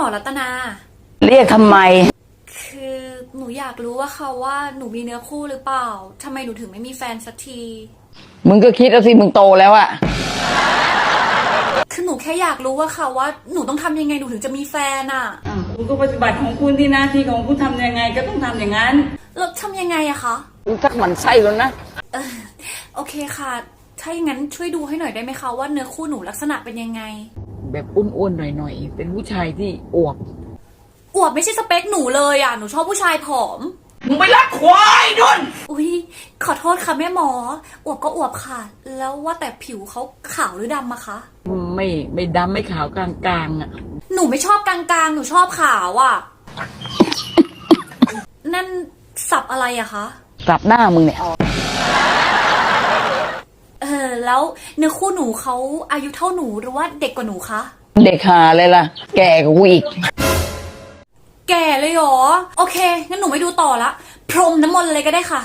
หมอรัตนา เรียกทำไม คือหนูอยากรู้ว่าเขาว่าหนูมีเนื้อคู่หรือเปล่าทำไมหนูถึงไม่มีแฟนสักที มึงก็คิดเอาสิมึงโตแล้วอะคือหนูแค่อยากรู้ว่าค่ะว่าหนูต้องทำยังไงหนูถึงจะมีแฟนอะอะคุณก็ปฏิบัติของคุณที่หน้าที่ของคุณทำยังไงก็ต้องทำอย่างนั้น แล้วทำยังไงอะคะมึงสักหมันไส้แล้วนะเออโอเคค่ะ ถ้าอย่างนั้นช่วยดูให้หน่อยได้ไหมคะว่าเนื้อคู่หนูลักษณะเป็นยังไง แบบอ้วนๆหน่อยๆ เป็นผู้ชายที่อวบอวบไม่ใช่สเปคหนูเลยอะหนูชอบผู้ชายผอม มึงไปรักควายนุ่น อุ้ยขอโทษค่ะแม่หมอ อวบก็อวบค่ะ แล้วว่าแต่ผิวเขาขาวหรือดำอะคะ ไม่ไม่ดำไม่ขาวกลางๆอะหนูไม่ชอบกลางๆ หนูชอบขาวอะนั่นสับอะไรอะคะ สับหน้ามึงเนี่ยเออ แล้วเนื้อคู่หนูเขาอายุเท่าหนูหรือว่าเด็กกว่าหนูคะ เด็กหาเลยล่ะ แก่กว่ากูอีก แก่เลยเหรอ โอเค งั้นหนูไม่ดูต่อละ พรมน้ำมนต์เลยก็ได้ค่ะ